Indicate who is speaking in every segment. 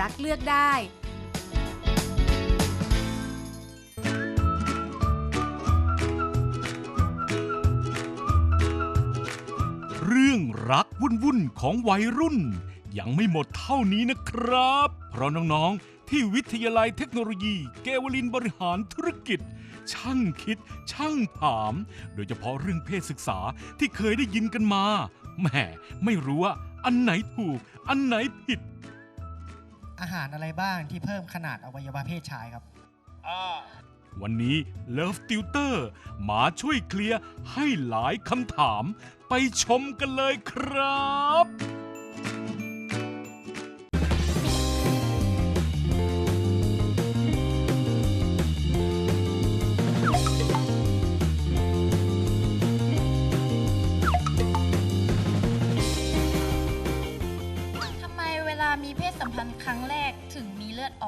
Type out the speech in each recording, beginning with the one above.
Speaker 1: รักเลือกได้
Speaker 2: เรื่องรักวุ่นๆของวัยรุ่น ยังไม่หมดเท่านี้นะครับ เพราะน้องๆ ที่วิทยาลัยเทคโนโลยี เกวลินบริหารธุรกิจช่างคิด ช่างถาม โดยเฉพาะเรื่องเพศศึกษาที่เคยได้ยินกันมาแหมไม่รู้ว่าอันไหนถูก อันไหนผิด
Speaker 3: อาหารอะไรบ้างที่เพิ่มขนาดอวัยวะเพศชายครับ
Speaker 2: วันนี้ Love Tutor มาช่วยเคลียร์ให้หลายคำถาม ไปชมกันเลยครับ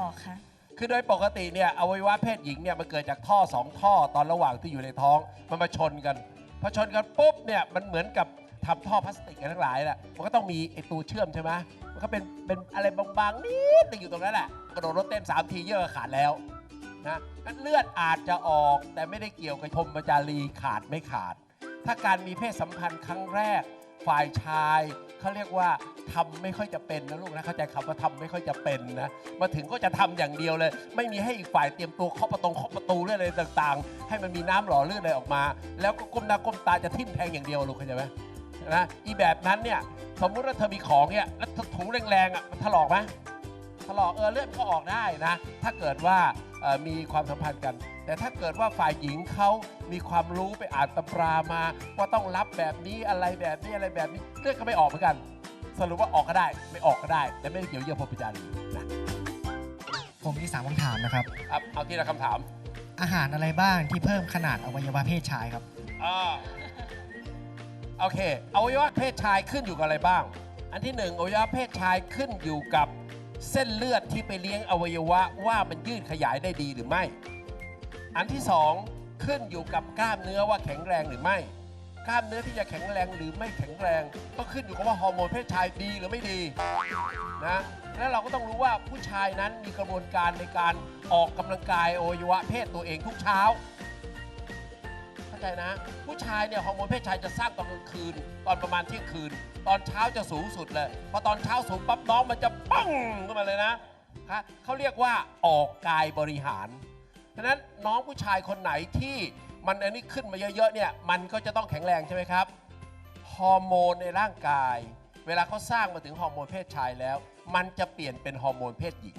Speaker 4: ออกคะ
Speaker 5: คือโดยปกติเนี่ยอวัยวะเพศหญิงเนี่ยมันเกิดจากท่อสองท่อตอนระหว่างที่อยู่ในท้องมันมาชนกันพอชนกันปุ๊บเนี่ยมันเหมือนกับทำท่อพลาสติกกันทั้งหลายแหละมันก็ต้องมีไอตัวเชื่อมใช่ไหมมันก็เป็นเป็นอะไรบางๆนิดนึงอยู่ตรงนั้นแหละกระโดดรถเต้นสามทีเยอะขาดแล้วนะงั้นเลือดอาจจะออกแต่ไม่ได้เกี่ยวกับพรหมจารีขาดไม่ขาด ถ้าการมีเพศสัมพันธ์ครั้งแรก ฝ่ายชายเขาเรียกว่าทำไม่ค่อยจะเป็นนะลูกนะเข้าใจคำว่าทำไม่ค่อยจะเป็นนะมาถึงก็จะทำอย่างเดียวเลย ไม่มีให้อีกฝ่ายเตรียมตัวเคาะประตูเคาะประตูเรื่องอะไรต่างๆ ให้มันมีน้ำหล่อลื่นอะไรออกมา แล้วก็ก้มหน้าก้มตาจะทิ่มแทงอย่างเดียวลูกเข้าใจไหมนะอีแบบนั้นเนี่ยสมมุติว่าเธอมีของเนี่ยแล้วถูแรงๆอะมันถลอกไหมถลอกเออเลือดก็ออกได้นะ ถ้าเกิดว่า มีความสัมพันธ์กัน แต่ถ้าเกิดว่าฝ่ายหญิงเขามีความรู้ไปอ่านตำรามาว่าต้องรับแบบนี้อะไรแบบนี้อะไรแบบนี้เลือดก็ไม่ออกเหมือนกัน สรุปว่าออกก็ได้ไม่ออกก็ได้ แต่ไม่ได้เกี่ยวเยื่อพรหมจารีนะ
Speaker 3: ผมมีสามคำถามนะครับ
Speaker 5: เอาเอาทีละคำถาม
Speaker 3: อาหารอะไรบ้างที่เพิ่มขนาดอวัยวะเพศชายครับ
Speaker 5: อ่าโอเคอวัยวะเพศชายขึ้นอยู่กับอะไรบ้าง อันที่หนึ่งอวัยวะเพศชายขึ้นอยู่กับ เส้นเลือดที่ไปเลี้ยงอวัยวะว่ามันยืดขยายได้ดีหรือไม่ อันที่สองขึ้นอยู่กับกล้ามเนื้อว่าแข็งแรงหรือไม่ กล้ามเนื้อที่จะแข็งแรงหรือไม่แข็งแรงก็ขึ้นอยู่กับว่าฮอร์โมนเพศชายดีหรือไม่ดีนะแล้วเราก็ต้องรู้ว่าผู้ชายนั้นมีกระบวนการในการออกกำลังกายอวัยวะเพศตัวเองทุกเช้า ใจนะ ผู้ชายเนี่ยฮอร์โมนเพศชายจะสร้างตอนกลางคืน ตอนประมาณเที่ยงคืน ตอนเช้าจะสูงสุดเลยพอตอนเช้าสูงปั๊บน้องมันจะปังขึ้นมาเลยนะคะเขาเรียกว่าออกกายบริหารฉะนั้นน้องผู้ชายคนไหนที่มันอันนี้ขึ้นมาเยอะๆเนี่ยมันก็จะต้องแข็งแรงใช่ไหมครับฮอร์โมนในร่างกาย เวลาเขาสร้างมาถึงฮอร์โมนเพศชายแล้ว มันจะเปลี่ยนเป็นฮอร์โมนเพศหญิง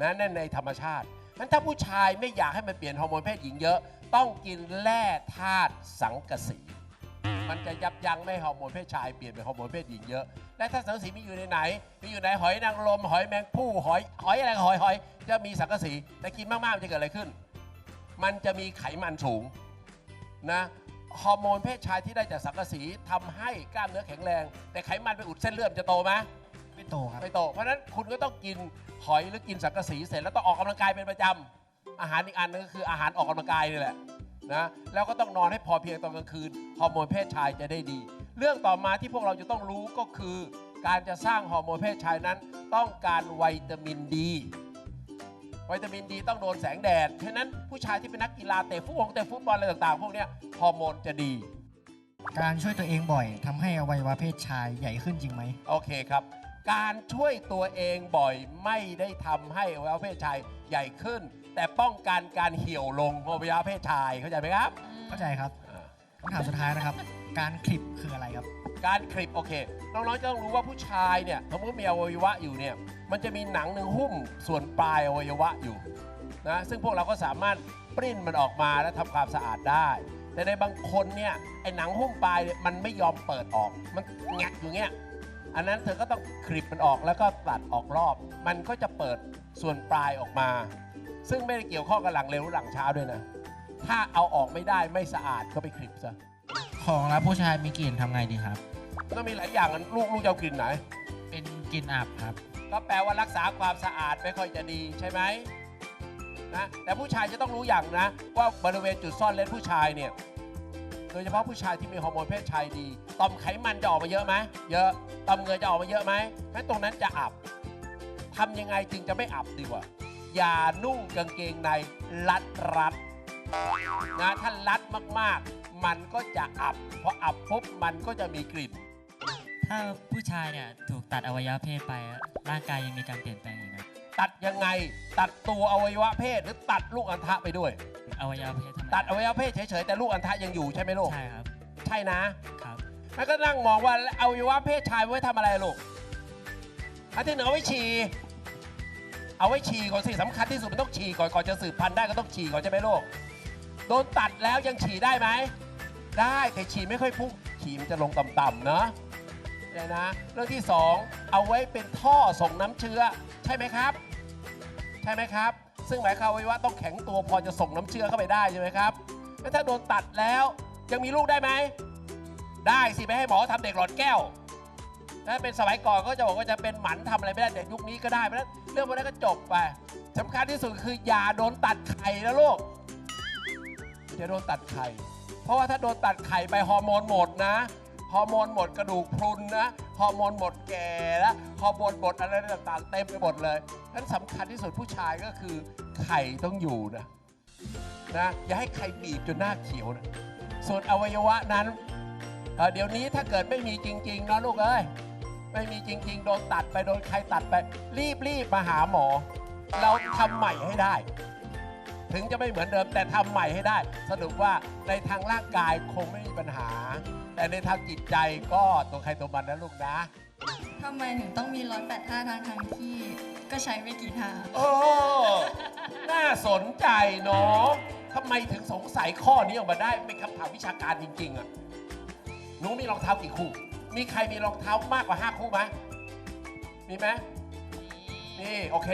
Speaker 5: นะนั่นในธรรมชาตินั้นถ้าผู้ชายไม่อยากให้มันเปลี่ยนฮอร์โมนเพศหญิงเยอะ ต้องกินแร่ธาตุสังกะสี มันจะยับยั้งไม่ให้ฮอร์โมนเพศชายเปลี่ยนเป็นฮอร์โมนเพศหญิงเยอะ และถ้าสังกะสีมีอยู่ในไหน มีอยู่ในหอยนางรมหอยแมงผู้หอยหอยอะไรหอยหอยจะมีสังกะสี แต่กินมากๆมันจะเกิดอะไรขึ้น มันจะมีไขมันสูงนะฮอร์โมนเพศชายที่ได้จากสังกะสีทำให้กล้ามเนื้อแข็งแรง แต่ไขมันไปอุดเส้นเลือดมันจะโตไหม
Speaker 3: ไม่โตครับ
Speaker 5: ไม่โตเพราะฉะนั้นคุณก็ต้องกินหอยหรือกินสังกะสีเสร็จแล้วต้องออกกำลังกายเป็นประจำ อาหารอีกอันนึงก็คืออาหารออกกำลังกายนี่แหละนะแล้วก็ต้องนอนให้พอเพียงตอนกลางคืนฮอร์โมนเพศชายจะได้ดี เรื่องต่อมาที่พวกเราจะต้องรู้ก็คือ การจะสร้างฮอร์โมนเพศชายนั้น ต้องการวิตามินดีวิตามินดีต้องโดนแสงแดดเพราะฉะนั้นผู้ชายที่เป็นนักกีฬาเตะฟุตบอลเตะฟุตบอลอะไรต่างๆ พวกเนี้ยฮอร์โมนจะดี
Speaker 3: การช่วยตัวเองบ่อยทำให้อวัยวะเพศชายใหญ่ขึ้นจริงไหม
Speaker 5: โอเคครับ การช่วยตัวเองบ่อยไม่ได้ทำให้อวัยวะเพศชายใหญ่ขึ้นแต่ป้องกันการเหี่ยวลงของอวัยวะเพศชายเข้าใจไหมครับ
Speaker 3: เข้าใจครับ
Speaker 5: อ่า
Speaker 3: คำถามสุดท้ายนะครับ การคลิปคืออะไรครับ
Speaker 5: การคลิปโอเคน้องๆจะต้องรู้ว่าผู้ชายเนี่ยสมมติมีอวัยวะอยู่เนี่ยมันจะมีหนังหนึ่งหุ้มส่วนปลายอวัยวะอยู่นะซึ่งพวกเราก็สามารถปริ้นมันออกมาและทำความสะอาดได้ แต่ในบางคนเนี่ยไอ้หนังหุ้มปลายเนี่ยมันไม่ยอมเปิดออกมันแงกอยู่เงี้ยอันนั้นเธอก็ต้องคลิปมันออกแล้วก็ตัดออกรอบ มันก็จะเปิดส่วนปลายออกมา ซึ่งไม่ได้เกี่ยวข้องกับหลังเร็วหรือหลังช้าด้วยนะ ถ้าเอาออกไม่ได้ไม่สะอาดก็ไปคลิปซะ
Speaker 6: ของแล้วผู้ชายมีกลิ่นทำไงดีครับ
Speaker 5: ก็มีหลายอย่างอะลูกลูกจะเอากลิ่นไหน
Speaker 6: เป็นกลิ่นอับครับ
Speaker 5: ก็แปลว่ารักษาความสะอาดไม่ค่อยจะดีใช่ไหมนะแต่ผู้ชายจะต้องรู้อย่างนะ ว่าบริเวณจุดซ่อนเล็นผู้ชายเนี่ยโดยเฉพาะผู้ชายที่มีฮอร์โมนเพศชายดีต่อมไขมันจะออกมาเยอะไหมเยอะต่อมเหงื่อจะออกมาเยอะไหมงั้นตรงนั้นจะอับทำยังไงจึงจะไม่อับดีกว่า อย่านุ่งกางเกงในรัดรัดนะถ้ารัดมากๆ มันก็จะอับพออับปุ๊บมันก็จะมีกลิ่น
Speaker 1: ถ้าผู้ชายเนี่ยถูกตัดอวัยวะเพศไปอะร่างกายยังมีการเปลี่ยนแปลงอีกนะ
Speaker 5: ตัดยังไงตัดตัวอวัยวะเพศหรือตัดลูกอัณฑะไปด้วย
Speaker 1: อวัยวะเพศทำไม
Speaker 5: ตัดอวัยวะเพศเฉยๆแต่ลูกอัณฑะยังอยู่ใช่ไหมลูก
Speaker 1: ใช่ครับ
Speaker 5: ใช่นะ
Speaker 1: ครับ
Speaker 5: แล้วก็นั่งมองว่าอวัยวะเพศชายไว้ทำอะไรลูกอันที่หนึ่งเอาไว้ฉี่ เอาไว้ฉี่ก่อนสิสำคัญที่สุดมันต้องฉี่ก่อนก่อนจะสืบพันธุ์ได้ก็ต้องฉี่ก่อนใช่ไหมลูกโดนตัดแล้วยังฉี่ได้ไหมได้แต่ฉี่ไม่ค่อยพุ่งฉี่มันจะลงต่ำๆเนาะเนี่ยนะเรื่องที่สองเอาไว้เป็นท่อส่งน้ำเชื้อ ใช่ไหมครับ ใช่ไหมครับ ซึ่งหมายความว่าต้องแข็งตัวพอจะส่งน้ำเชื้อเข้าไปได้ใช่ไหมครับแล้วถ้าโดนตัดแล้วยังมีลูกได้ไหมได้สิไปให้หมอทำเด็กหลอดแก้ว ถ้าเป็นสมัยก่อนก็จะบอกว่าจะเป็นหมันทำอะไรไม่ได้แต่ยุคนี้ก็ได้เพราะฉะนั้นเรื่องพวกนั้นก็จบไปสำคัญที่สุดคืออย่าโดนตัดไข่นะลูกอย่าโดนตัดไข่ เพราะว่าถ้าโดนตัดไข่ไปฮอร์โมนหมดนะ ฮอร์โมนหมดกระดูกพรุนนะ ฮอร์โมนหมดแก่แล้ว ฮอร์โมนหมดอะไรต่างๆเต็มไปหมดเลยฉะนั้นสำคัญที่สุดผู้ชายก็คือไข่ต้องอยู่นะ นะ อย่าให้ใครบีบจนหน้าเขียวนะ ส่วนอวัยวะนั้นเอ่อเดี๋ยวนี้ถ้าเกิดไม่มีจริงๆนะลูกเอ้ย ไม่มีจริง ๆ โดนตัดไปโดนใครตัดไป รีบรีบมาหาหมอ เราทำใหม่ให้ได้ ถึงจะไม่เหมือนเดิมแต่ทำใหม่ให้ได้ สรุปว่าในทางร่างกายคงไม่มีปัญหา แต่ในทางจิตใจก็ตัวใครตัวมันนะลูกนะ
Speaker 4: ทำไมถึงต้องมีร้อยแปดท่าทางทางๆที่ก็ใช้ไม่กี่ท่า
Speaker 5: โอ้ น่าสนใจเนาะทำไมถึงสงสัยข้อนี้ออกมาได้ เป็นคำถามวิชาการจริง ๆอะหนูมีรองเท้ากี่คู่ มีใครมีรองเท้ามากกว่า 5 คู่ไหมมีไหมนี่ โอเค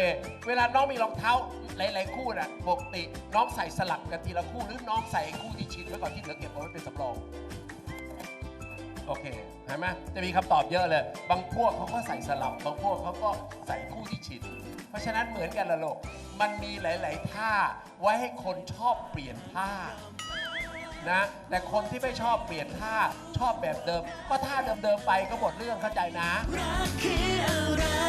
Speaker 5: เวลาน้องมีรองเท้าหลายๆคู่น่ะปกติน้องใส่สลับกันทีละคู่หรือน้องใส่คู่ที่ชินไว้ก่อนที่เหลือเก็บเอาไว้เป็นสำรอง โอเคเห็นไหมจะมีคำตอบเยอะเลย บางพวกเขาก็ใส่สลับบางพวกเขาก็ใส่คู่ที่ชินเพราะฉะนั้นเหมือนกันละโลกมันมีหลาย ๆ ท่าไว้ให้คนชอบเปลี่ยนท่า นะแต่คนที่ไม่ชอบเปลี่ยนท่าชอบแบบเดิม ก็ท่าเดิมๆไปก็หมดเรื่องเข้าใจนะ
Speaker 7: รักคืออะไร